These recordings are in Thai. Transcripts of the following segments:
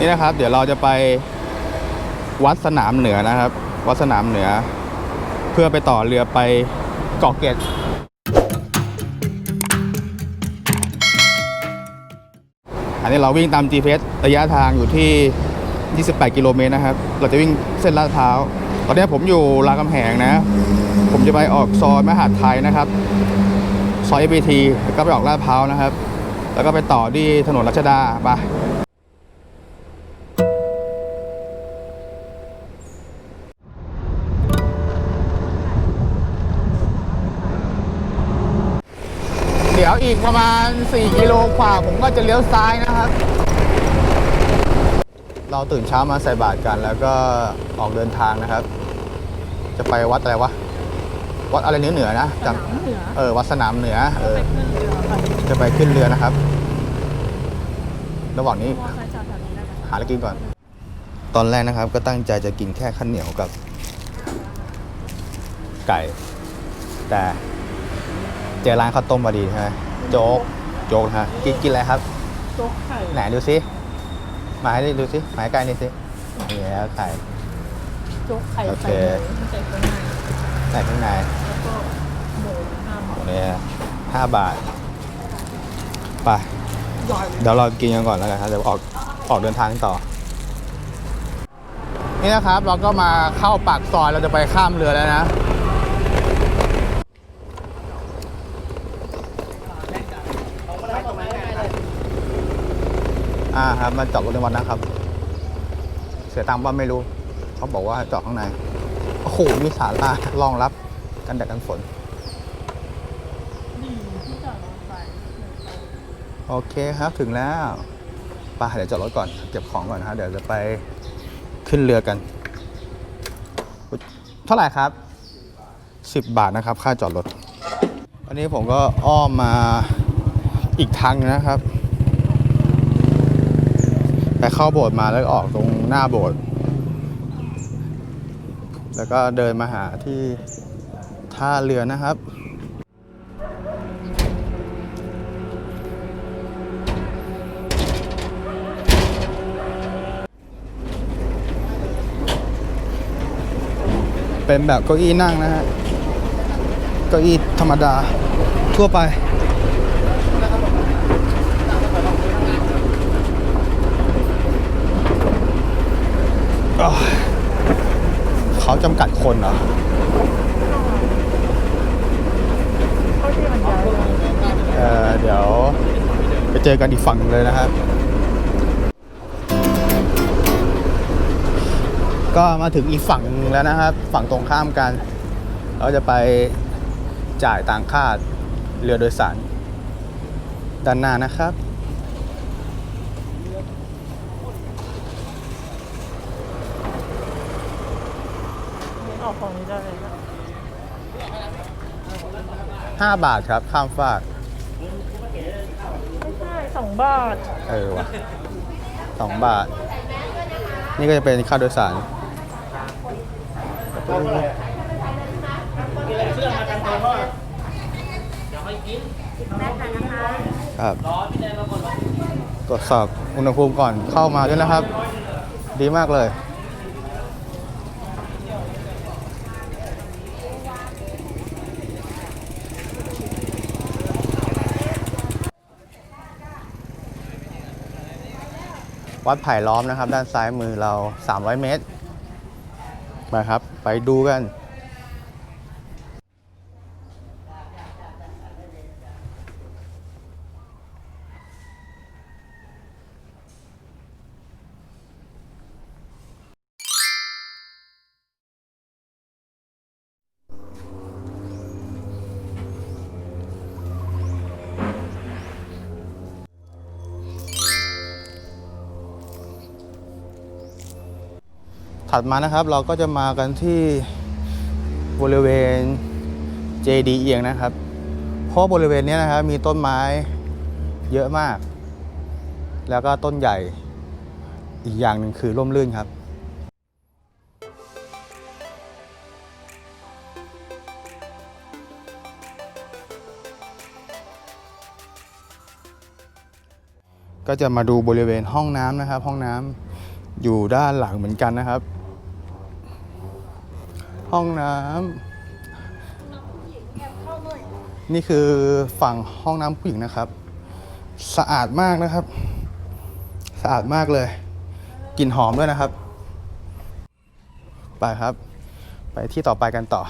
นี่นะครับ เดี๋ยวเราจะไปวัดสนามเหนือนะครับ วัดสนามเหนือ เพื่อไปต่อเรือไปเกาะเกร็ดอันนี้เราวิ่งตาม GPS ระยะทางอยู่ที่ 28 กิโลเมตรนะครับ เราจะวิ่งเส้นลาดพร้าว ตอนนี้ผมอยู่รามคำแหงนะ ผมจะไปออกซอยมหาดไทยนะครับ ซอย FBT แล้วก็ไปออกลาดพร้าวนะครับ แล้วก็ไปต่อที่ถนนรัชดาไป อีกประมาณ 4 กิโลกว่า ผมก็จะเลี้ยวซ้ายนะครับ เราตื่นเช้ามาใส่บาตรกัน แล้วก็ออกเดินทางนะครับ จะไปวัดอะไรวะ วัดอะไรเหนือเหนือๆนะจำเหนือเออ วัดสนามเหนือ เออไปขึ้นเรือค่ะจะไปขึ้นเรือนะครับ ระหว่างนี้มอไซค์จอดแถวนี้ได้ไหมหาอะไรกินก่อน ตอนแรกนะครับ ก็ตั้งใจจะกินแค่ข้าวเหนียวกับ ไก่ แต่เจอร้านข้าวต้มพอดีใช่ไหม โจ๊กโจ๊กนะฮะกินกินอะไรครับโจ๊กไข่ไหนดูซิมาให้ดูซิมาให้ใกล้นี่สินี่แล้วไข่โจ๊กไข่โอเคใส่หมูใส่ข้างในใส่ข้างในแล้วก็หมูห้าหมูตรงนี้ห้าบาทไปใหญ่เดี๋ยวเรากินกันก่อนแล้วกันครับเดี๋ยวออกออกเดินทางต่อ นี่นะครับเราก็มาเข้าปากซอยเราจะไปข้ามเรือแล้วนะ อ่าครับ มาจอดรถในวันนะครับ เสียตังค์ว่าไม่รู้ เขาบอกว่าจอดข้างใน โอ้โห มีศาลารองรับกันแดดกันฝน ดีที่จอดรถไฟโอเคครับถึงแล้วไปเดี๋ยวจอดรถก่อน เก็บของก่อนนะครับเดี๋ยวจะไปขึ้นเรือกัน เท่าไหร่ครับ 10 บาทนะครับ ค่าจอดรถวันนี้ผมก็อ้อมมาอีกทางนะครับ ไปเข้าโบสถ์มาแล้วออกตรงหน้าโบสถ์แล้วก็เดินมาหาที่ท่าเรือนะครับเป็นแบบเก้าอี้นั่งนะฮะ เก้าอี้ธรรมดาทั่วไป อ้าว เขาจำกัดคนเหรอเขาที่มันใหญ่เออเดี๋ยวไปเจอกันอีกฝั่งเลยนะครับ ก็มาถึงอีกฝั่งหนึ่งแล้วนะครับ ฝั่งตรงข้ามกัน เราจะไปจ่ายต่างค่าเรือโดยสารด้านหน้านะครับ ออกของนี้ได้เลยนะ 5 บาทครับ ข้ามฟาก ไม่ใช่สองบาทเออว่ะสองบาท นี่ก็จะเป็นค่าโดยสาร ครับตรวจสอบอุณหภูมิก่อนเข้ามาด้วยนะครับ ดีมากเลย วัดไผ่ล้อมนะครับ ด้านซ้ายมือเรา 300 เมตรมาครับ ไปดูกัน ถัดมานะครับเราก็จะมากันที่บริเวณเจดีเอียงนะครับ เพราะบริเวณนี้นะครับมีต้นไม้เยอะมาก แล้วก็ต้นใหญ่อีกอย่างหนึ่งคือร่มรื่นครับก็จะมาดูบริเวณห้องน้ำนะครับ ห้องน้ำอยู่ด้านหลังเหมือนกันนะครับ ห้องน้ำนี่คือฝั่งห้องน้ำผู้หญิงนะครับ สะอาดมากนะครับ สะอาดมากเลยกลิ่นหอมด้วยนะครับ ไปครับ ไปที่ต่อไปกันต่อ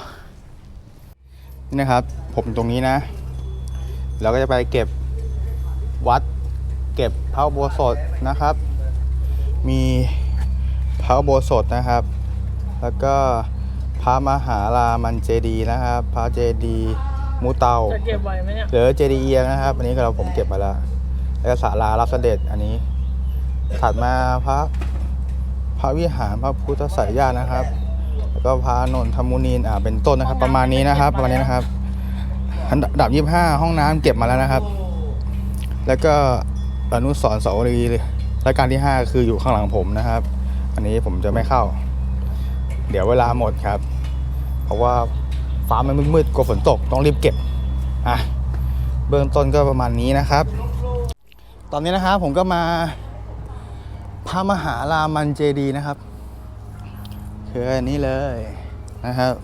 นี่นะครับ ผมตรงนี้นะ เราก็จะไปเก็บวัด เก็บพระอุโบสถนะครับ มีพระอุโบสถนะครับ แล้วก็พ ระมหารามันเจดีย์นะครับ พระเจดีย์มูเตาจะเก็บไว้ไหมเนี่ยหรือเจดีย์เอียงนะครับ อันนี้ก็เราผมเก็บมาแล้วแล้วก็ศาลารับเสด็จอันนี้ ถัดมาพระพระวิหารพระพุทธสายญาตินะครับ แล้วก็พระนนทมุนีนอ่าเป็นต้นนะครับ ประมาณนี้นะครับ ประมาณนี้นะครับ อันดับยี่ห้าห้องน้ำเก็บมาแล้วนะครับ แล้วก็อนุสรณ์เสาวรีย์รายการที่5คืออยู่ข้างหลังผมนะครับ อันนี้ผมจะไม่เข้า เดี๋ยวเวลาหมดครับ เพราะว่าฟ้ามันมืดๆกลัวฝนตกต้องรีบเก็บอะเบื้องต้นก็ประมาณนี้นะครับ ตอนนี้นะครับผมก็มาพระมหารามันเจดีนะครับคืออันนี้เลยนะครับ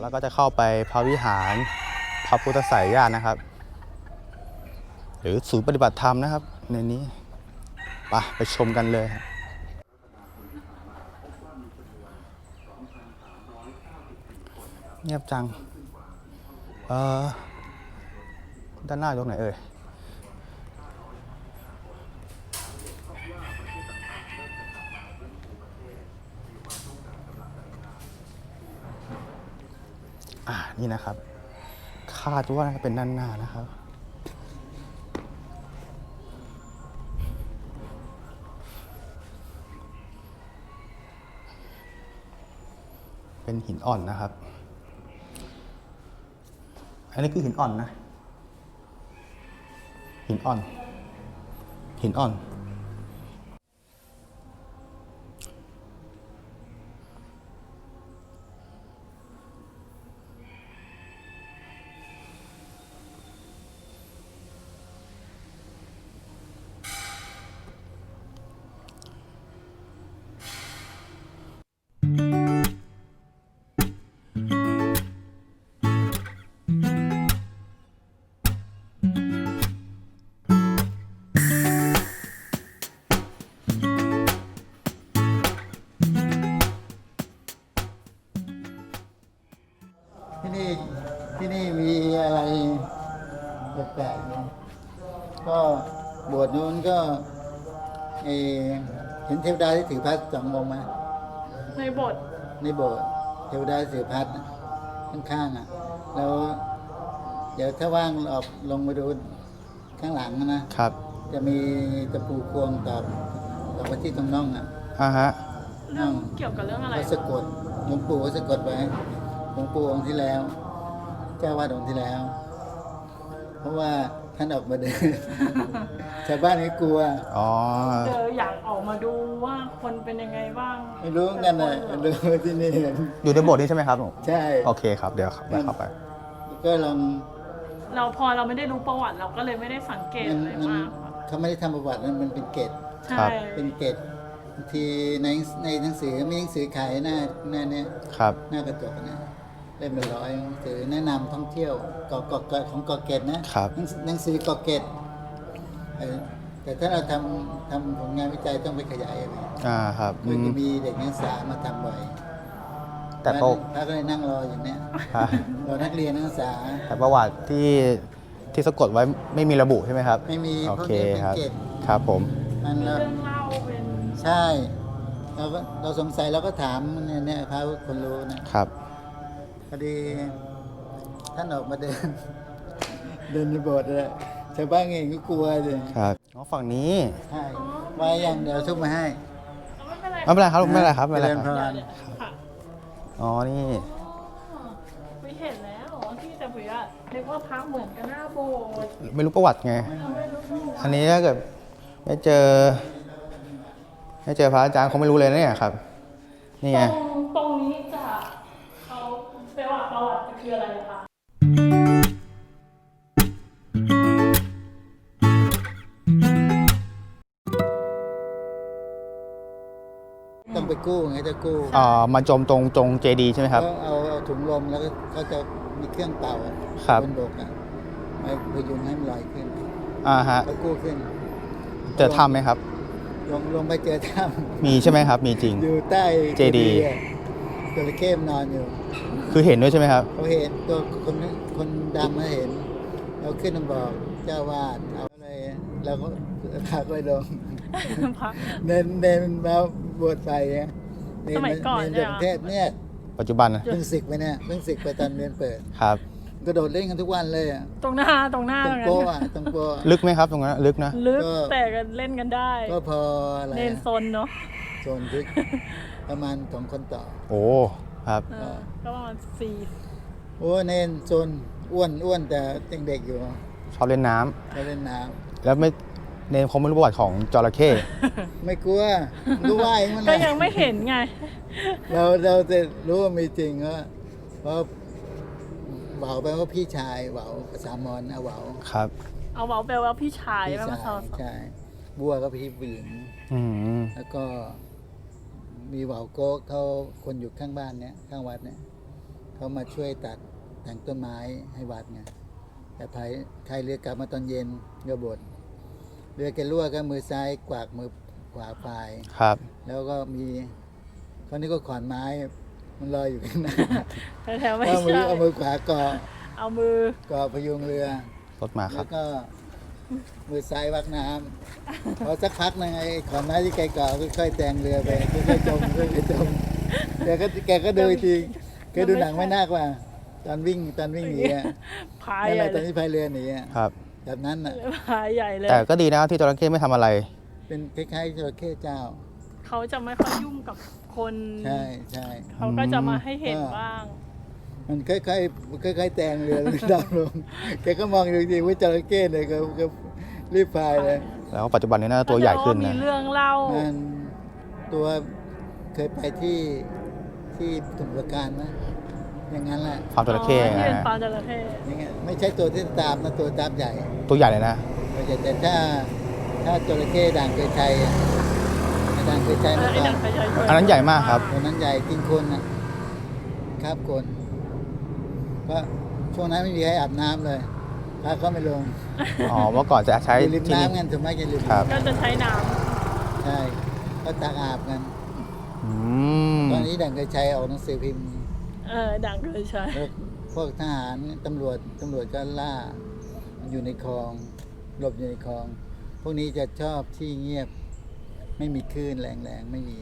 แล้วก็จะเข้าไปพระวิหารพระพุทธสายญาตินะครับ หรือศูนย์ปฏิบัติธรรมนะครับ ในนี้ ปไปชมกันเลยครับเงียบจัง เออด้านหน้าอยู่ตรงไหนเอ่ย อ่า นี่นะครับ คาดว่าน่าจะเป็นด้านหน้านะครับ เป็นหินอ่อนนะครับ อันนี้คือหินอ่อนนะ หินอ่อน หินอ่อน ที่นี่มีอะไรแปลกๆไหมก็โบสถ์นู้นก็เออเห็นเทวดาที่ถือพัดสององค์ไหมในบทในโบสถ์เทวดาที่ถือพัดน่ะข้างๆอะ แล้ว เดี๋ยวถ้าว่างออกลงมาดูข้างหลังนะครับ จะมีตะปูควงตอบตอบไปที่ตรงน่องอะอ่าฮะเรื่องเกี่ยวกับเรื่องอะไรเขาสะกดหลวงปู่ก็สะกดไว้หลวงปู่องค์ที่แล้ว เจ้าวาดองค์ที่แล้ว เพราะว่าท่านออกมาเดิน ชาวบ้านก็กลัว อ๋อ เจออยากออกมาดูว่าคนเป็นยังไงบ้างไม่รู้กันนะดูที่นี่อยู่ในโบสถ์นี้ใช่ไหมครับผมใช่ โอเคครับ เดี๋ยวครับเดี๋ยวเข้าไป ก็ลองเราพอเราไม่ได้รู้ประวัติเราก็เลยไม่ได้สังเกตมันอะไรมันมากค่ะเขาไม่ได้ทำประวัตินั้นมันเป็นเกตใช่ ครับ เป็นเกตบางทีในในหนังสือมีหนังสือขายหน้าหน้าเนี้ยครับ หน้ากระจกนะ เล่มเป็นร้อยหนังสือแนะนำท่องเที่ยวเกาะเกาะเกาะของเกาะเกตนะครับ หนังหนังสือเกาะเกตเออแต่ถ้าเราทำทำผลงานวิจัยต้องไปขยายอะไรอ่าครับอืคือม จะมีเด็กนักศึกษามาทำบ่อยแต่พประระก็เลยนั่งรออย่างเนี้ยฮะรอนักเรียนนักศึกษา แต่ประวัติที่ที่สะกดไว้ไม่มีระบุใช่ไหมครับไม่มีโอพวกเคนี้เป็นครับเกตครับผมมันมีแล้วเรื่องเล่าเป็นใช่เราก็เราสงสัยเราก็ถามเนี่ยเนี่ยพระคนรู้นะครับ พอดีท่านออกมาเดิน เดินในโบสถ์เลยชาวบ้านเองก็กลัวเลยครับอ๋อฝั่งนี้ใช่ไว้อย่างเดี๋ยวทุบมาให้ไม่เป็นไรไม่เป็นไรครับไม่เป็นไรครับไม่เป็นไรเจริญคพรับรค่ะอ๋อนี่ไม่เห็นแล้วที่แต่เผื่อเรียกว่าพักเหมือนกันหน้าโบสถ์ไม่รู้ประวัติไง ไม่รู้อันนี้ถ้าเกิดไม่เจอ ไม่เจอพระอาจารย์คงไม่รู้เลยนะเนี่ยครับ นี่ตไงรงตรง กู้ไงจะกู้เอ่อมาจมตรงตรงเจดีใช่ไหมครับ ก็เอาเอาถุงลมแล้วก็เขาจะมีเครื่องเป่าอะครับบนบกอะมาพยุงให้มันลอยขึ้นอ่าฮะก็กู้ขึ้นเจอถ้ำไหมครับ ลงลงไปเจอถ้มีใช่ไหมครับ มีจริงำอยู่ใต้เจดีย์ อะจระเข้มันนอนอยู่คือเห็นด้วยใช่ไหมครับ เขาเห็นตัวคนคนดำมาเห็นเราขึ้นมาบอกเจ้าวาดเอาเลยเราก็พาไปลงพักเนนเนนมา บวชไปเนี่ยเนสมัยก่อนเนนเนี่ยเด็กเทศเนี่ยปัจจุบันนะเพิ่งศึกไปเนี่ยเพิ่งศึกไปตอนเรียนเปิดครับ กระโดดเล่นกันทุกวันเลยอะตรงหน้าตรงหน้าตรงงั้นโป๊ะอะตรงโป๊ะอะลึกไหมครับตรงนั้นลึกนะลึกก็แต่กันเล่นกันได้ ก็พออะไรเนนอะโซนเนาะโซนทึกประมาณสองคนต่อ โอ้ครับเออก็ประมาณสี่โอ้เนนโซนอ้วนอ้วนแต่ยังเด็กอยู่ชอบเล่นน้ำไปเล่นน้แล้วไม่ เนมคงไม่รู้ประวัติของจระเข้ำไม่กลัวรู้ว่าเองมันก็แหละยังไม่เห็นไง เราเราจะรู้ว่ามีจริงว่าเพราะเหวาแปลว่าพี่ชายเหวาภาษามอญเอาเหวาครับ เอาเบาแปลว่าพี่ชายพี่แล้วมาชาสอยบใช่บัวก็พี่ผู้หญิงอืมแล้วก็ มีเหวาโก้เขาคนอยู่ข้างบ้านเนี้ยข้างวัดเนี่ยเขามาช่วยตัดแต่งต้นไม้ให้วัดไงแต่ภายใครเรือกลับมาตอนเย็นก็บ่น เรือแกรั่วก็มือซ้ายกวากมือขวาพาย ครับ แล้วก็มีคนนี้ก็ขอนไม้ มันลอยอยู่ข้างหน้าแต่แถวไม่เอามือใช่เอามือขวาเกาะเอามือ เกาะพยุงเรือ รถมาครัแล้บ วก็มือซ้ายวักน้ำ พอสักพักหนึงไอ้ขอนไม้ที่แกเกาะค่อยๆแตงเรือไปค่อยๆจมค่อยๆจมแกก็แกก็ดูอีกทีแกดูหนังไม่น่ากว่า ตอนวิ่งตอนวิ่งหนีอะพายนั่นใหแหญ่ละตเลอนยที่พายเรือหนีอะครับ แบบนั้นอะพายใหญ่เลย แต่ก็ดีนะครับที่จระเข้ไม่ทำอะไร เป็นคล้ายๆจระเข้เจ้า เขาจะไม่ค่อยยุ่งกับคน ใช่ใช่ เขาก็จะมาให้เห็นอืมบ้าง มันค่อยๆค่อยๆแตงเรือแล้วดำลง แกก็มองดูจริงว่าจระเข้เลยก็ก็รีบพายเลย แล้วปัจจุบันนี้น่าจะตัวใหญ่ขึ้นมีนะ เรื่องเล่า มันตัวเคยไปที่ที่สมุทรปราการนะ อย่างนั้นแหละฟาร์มจระเข้อ๋อที่นะเป็นฮะฟาร์มจระเข้อย่างเงี้ยไม่ใช่ตัวที่ตามนะตัวตามใหญ่ตัวใหญ่เลยนะไม่ใช่แต่ถ้าถ้าจระเข้ด่างเคยชัยอะด่างเคยชัยเออมาไอ้ก่อดันงใครใช้อันนั้นใหญ่มากครับ ตัวนั้นใหญ่กินคนอะครับคนก็ช่วงนั้นไม่มีใครอาบน้ำเลยพระก็ไม่ลงอ๋อเมื่อก่อนจะใช้อยู่ริมที่นี่ น้ำกันถึงไม่จะริมครับก็จะใช้น้ใช่ก็ตักอาบกัน อืมตอนนี้ด่างเคยชัยออกหนังสือพิมพ์ำ เออดังเคยใช้แล้วพวกทหารตำรวจตำรวจก็ล่าอยู่ในคลองหลบอยู่ในคลอง พวกนี้จะชอบที่เงียบ ไม่มีคลื่นแรงๆไม่มี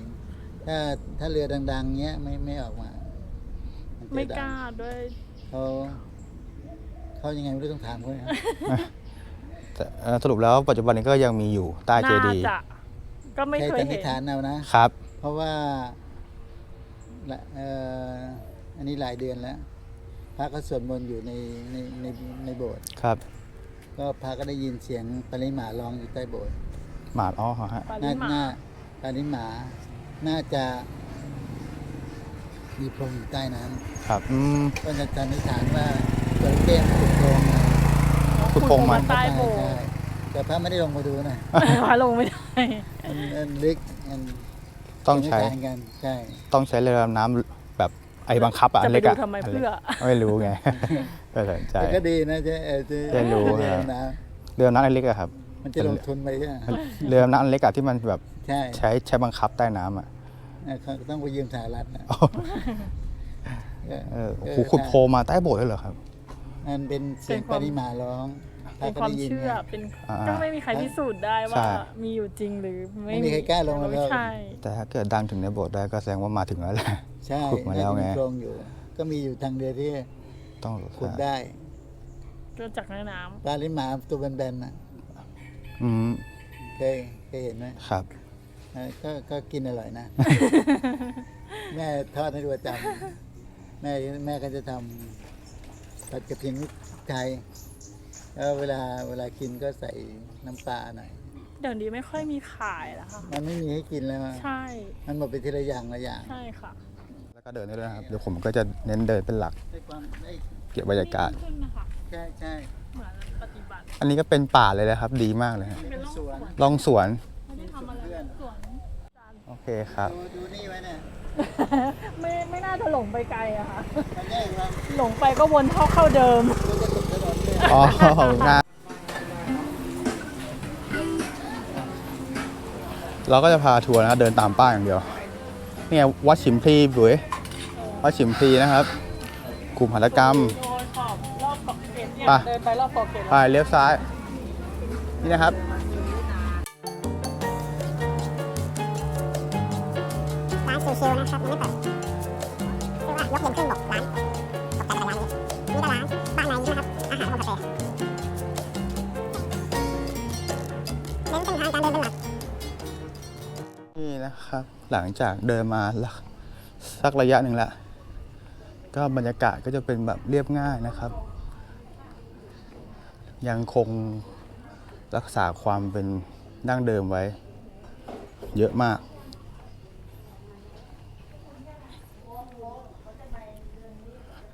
ถ้าถ้าเรือดัง ๆ เงี้ยไม่ไม่ออกมามันจะไม่ดังกล้าด้วยเขาเขายังไงไม่รู้ต้องถามเขานะ แต่เอ่อสรุปแล้วปัจจุบันนี้ก็ยังมีอยู่ใต้เจน่าดีย์จะก็ไม่ใช้เคยสันนิเห็ษนฐานเอานะ ครับ เพราะว่าละเอ่อ อันนี้หลายเดือนแล้ว พระก็สวดมนต์อยู่ในในในในโบสถ์ครับ ก็พระก็ได้ยินเสียงปริมาร้องอยู่ใต้โบสถ์หมาดอ๋อฮะ ปาน่าลิมาน่าปริมาน่าจะมีโพรงอยู่ใต้นั้นครับอืมก็จะสันนิษฐานว่าจระเข้มันขุดโพรงมาขุดโพรงมาใต้โบสถ์ใช่แต่พระไม่ได้ลงมาดูนะพาลงไม่ได้ มันมันลึกมันต้องใช้สันนิษฐานกันใช่ ต้องใช้เรือดำน้ำแบบ ไอ้บังคับอะจะอันไปเล็กดูอะทำไมนเพื่อ ไม่รู้ไง ก็สนใจ แต่ก็ดีนะจะเออจะได้รู้เรือฮะนะเรือดำน้ำอันเล็กอะครับมันจะลงทุนไปใช่ไหมเรือดำน้ำอันเล็กอะที่มันแบบใช่ใช้ใช้บังคับใต้น้ำอะเออเขาต้องไปยืมสหรัฐนะเออโอ้โหขุดโพรงมาใต้โบสถ์เลยเหรอครับ มันเป็นเสียงเป็นคปวามริมาร้องพระ เป็นก็ความได้ยินเชื่อไงเป็นอ่าก็ไม่มีใครพิสูจน์ได้ใช่ว่ามีอยู่จริงหรือไม่ไม่มีใครกล้าลงมา ไม่แล้วใช่ แต่ถ้าเกิดดังถึงในโบสถ์ได้ก็แสดงว่ามาถึงแล้วแหละ ใช่ขุดมาแล้วไง น่จะโพรงอยู่ ก็มีอยู่ทางเดียวที่ต้องขุดได้ก็จากแม่น้ปลาลิมาตัวแบนๆนะอืมเคยเคยเห็นไหมครับ เออก็ก็กินอร่อยนะ แม่ทอดให้ดูประจำแม่แม่ก็จะทำผัดกระเทียมพริกไทย แล้วเวลาเวลากินก็ใส่น้ำปลาหน่อยำเดี๋ยวนี้ไม่ค่อยมีขายแล้วค่ะ มันไม่มีให้กินแล้วอะใช่ มันหมดไปทีละอย่างละอย่างใช่ค่ะ แล้วก็เดินได้ด้วยนะครับ เดี๋ยวผมก็จะเน้นเดินเป็นหลัก ได้ความได้เก็บบรรยากาศ ขึ้นนะคะ ใช่ใช่เหมือนปฏิบัติอันนี้ก็เป็นป่าเลยนะครับ ดีมากเลยฮะเป็นสวนลองสวน ไม่ได้ทำอะไรสวน โอ้เคครับ ดูดูนี่ไว้เนี่ยไม่ไม่น่าจะหลงไปไกลอะค่ะ มันแยกว่าหลงไปก็วนเข้าเข้าเดิม อ๋อขอบคุณครับเราก็จะพาทัวร์นะเดินตามป้ายอย่างเดียวนี่ไงวัดฉิมพลีบุ๋ยวัดฉิมพลีนะครับ กลุ่มหัตถกรรม โดนขอบรอบขอบเขตเนี่ยไป เดินไปรอบขอบเขตไปเลี้ยวซ้าย นี่นะครับ ร้านชิวๆนะครับยังไม่เปิด นะครับ หลังจากเดินมาสักระยะหนึ่งละก็บรรยากาศก็จะเป็นแบบเรียบง่ายนะครับ ยังคงรักษาความเป็นดั้งเดิมไว้ เยอะมาก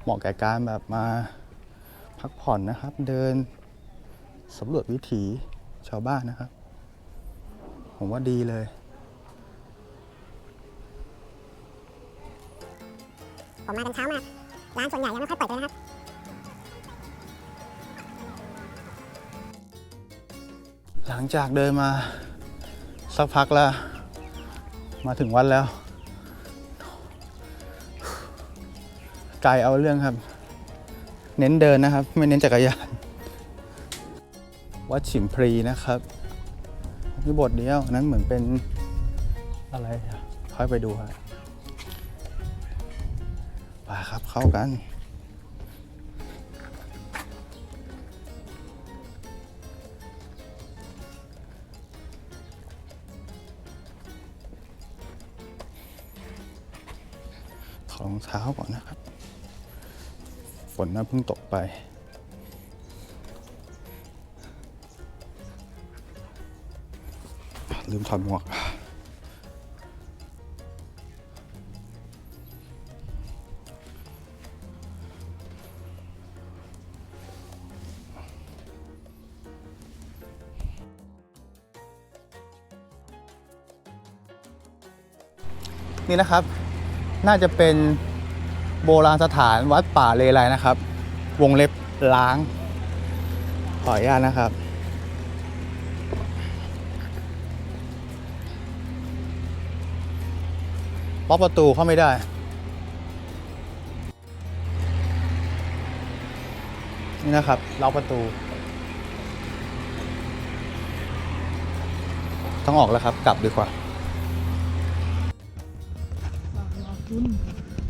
เหมาะแก่การแบบมาพักผ่อนนะครับ เดินสำรวจวิถีชาวบ้านนะครับ ผมว่าดีเลย ผมมากันเช้ามากร้านส่วนใหญ่ยังไม่ค่อยเปิดเลยนะครับหลังจากเดินมาสักพักแล้ว มาถึงวัดแล้วไกลเอาเรื่องครับ เน้นเดินนะครับ ไม่เน้นจักรยาน วัดฉิมพลีนะครับนี่บทเดียวนั้นเหมือนเป็นอะไรค่อยไปดูครับ ไปครับเข้ากันถอดรองเท้าก่อนนะครับ ฝนน่าเพิ่งตกไปลืมถอดหมวก นี่นะครับ น่าจะเป็นโบราณสถานวัดป่าเลไลนะครับ วงเล็บล้าง ขออนุญาตนะครับล็อกประตูเข้าไม่ได้นี่นะครับล็อกประตู ต้องออกแล้วครับ กลับดีกว่า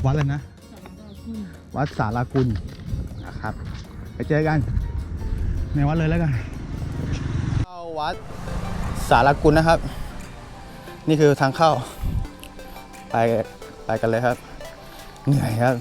วัดอะไรนะ วัดสารากุลนะครับ ไปเจอกัน ในวัดเลยแล้วกันเข้าวัดสารากุลนะครับ นี่คือทางเข้า ไปไปกันเลยครับ เหนื่อยครับ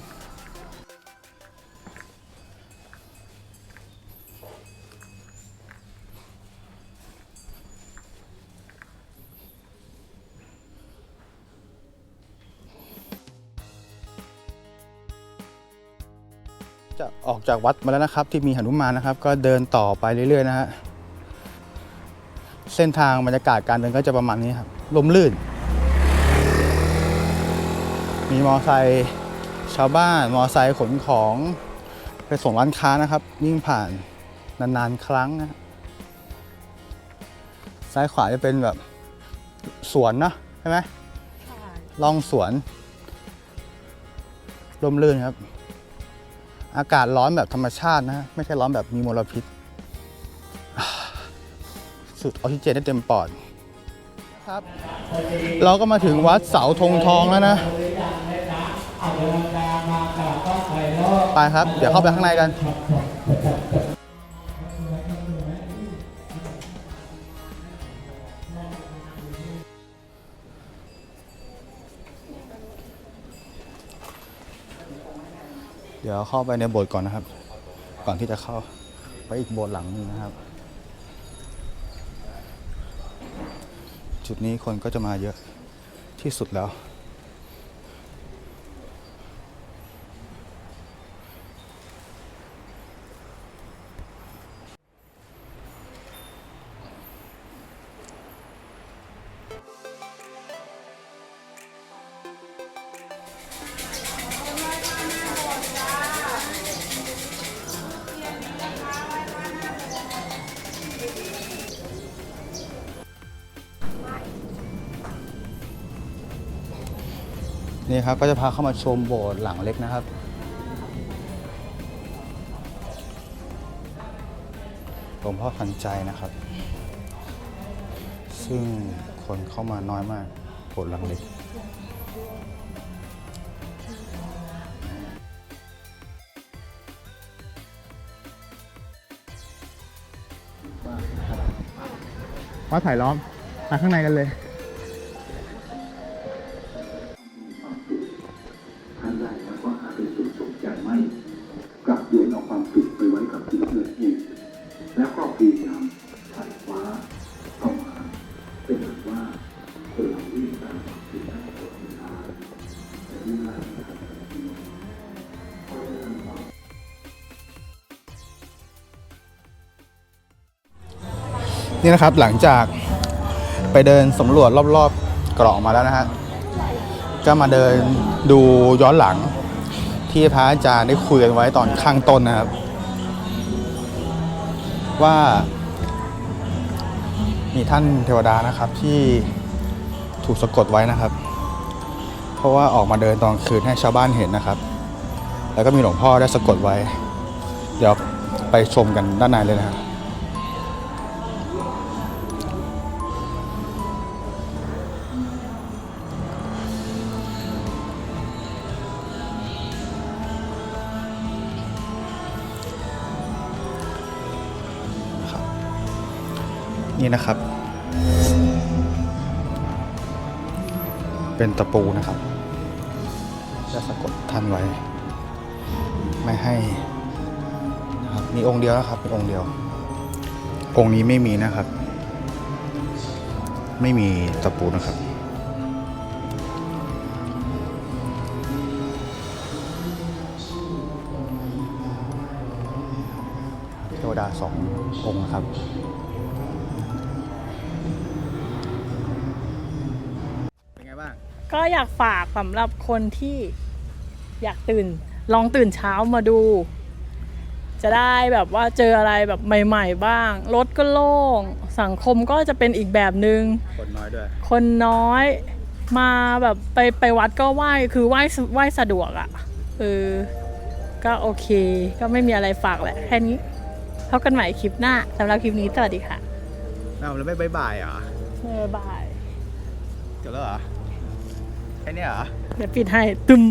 จะออกจากวัดมาแล้วนะครับ ที่มีหนุมานนะครับ ก็เดินต่อไปเรื่อยๆนะฮะเส้นทางบรรยากาศการเดินก็จะประมาณนี้ครับลมลื่น มีมอไซค์ชาวบ้านมอไซค์ขนของไปส่งร้านค้านะครับวิ่งผ่านนานๆครั้งนะซ้ายขวาจะเป็นแบบสวนเนอะใช่ไหมล่องสวนลมลื่นครับ อากาศร้อนแบบธรรมชาตินะ ไม่ใช่ร้อนแบบมีมลพิษ สุดออกซิเจนได้เต็มปอดครับ เราก็มาถึงวัดเสาธงทองแล้วนะไปครับ เดี๋ยวเข้าไปข้างในกัน เดี๋ยวเข้าไปในโบสถ์ก่อนนะครับ ก่อนที่จะเข้าไปอีกโบสถ์หลังหนึงนะครับ จุดนี้คนก็จะมาเยอะที่สุดแล้ว นี่ครับก็จะพาเข้ามาชมโบสถ์หลังเล็กนะครับ หลวงพ่อทันใจนะครับ ซึ่งคนเข้ามาน้อยมากโบสถ์หลังเล็กว่าถ่ายล้อมมาข้างในกันเลย นี่นะครับหลังจากไปเดินสำรวจรอบๆเกราะมาแล้วนะฮะก็มาเดินดูย้อนหลัง ที่พระอาจารย์ได้คุยกันไว้ตอนข้างต้นนะครับ ว่ามีท่านเทวดานะครับที่ถูกสะกดไว้นะครับ เพราะว่าออกมาเดินตอนคืนให้ชาวบ้านเห็นนะครับ แล้วก็มีหลวงพ่อได้สะกดไว้ เดี๋ยวไปชมกันด้านในเลยนะครับ นี่นะครับ เป็นตะปูนะครับ จะสะกดท่านไว้ ไม่ให้นะครับมีองค์เดียวนะครับ เป็นองค์เดียว องค์นี้ไม่มีนะครับ ไม่มีตะปูนะครับเทวดาสององค์ครับ ก็อยากฝากสำหรับคนที่อยากตื่น ลองตื่นเช้ามาดู จะได้แบบว่าเจออะไรแบบใหม่ ๆ บ้าง รถก็โล่ง สังคมก็จะเป็นอีกแบบหนึง่งคนน้อยด้วย คนน้อยมาแบบไปไปวัดก็ไหว้คือไหว้สไหว้สะดวกอะ่ะเออก็โอเค ก็ไม่มีอะไรฝากแหละแค่นี้พบกันใหม่คลิปหน้าสำหรับคลิปนี้สวัสดีค่ะอ้าวแล้วไม่บายบายเหรอบ๊ายบาย จบแล้วเหรอ แค่เนี้ยเหรอ เดี๋ยวปิดให้ตึม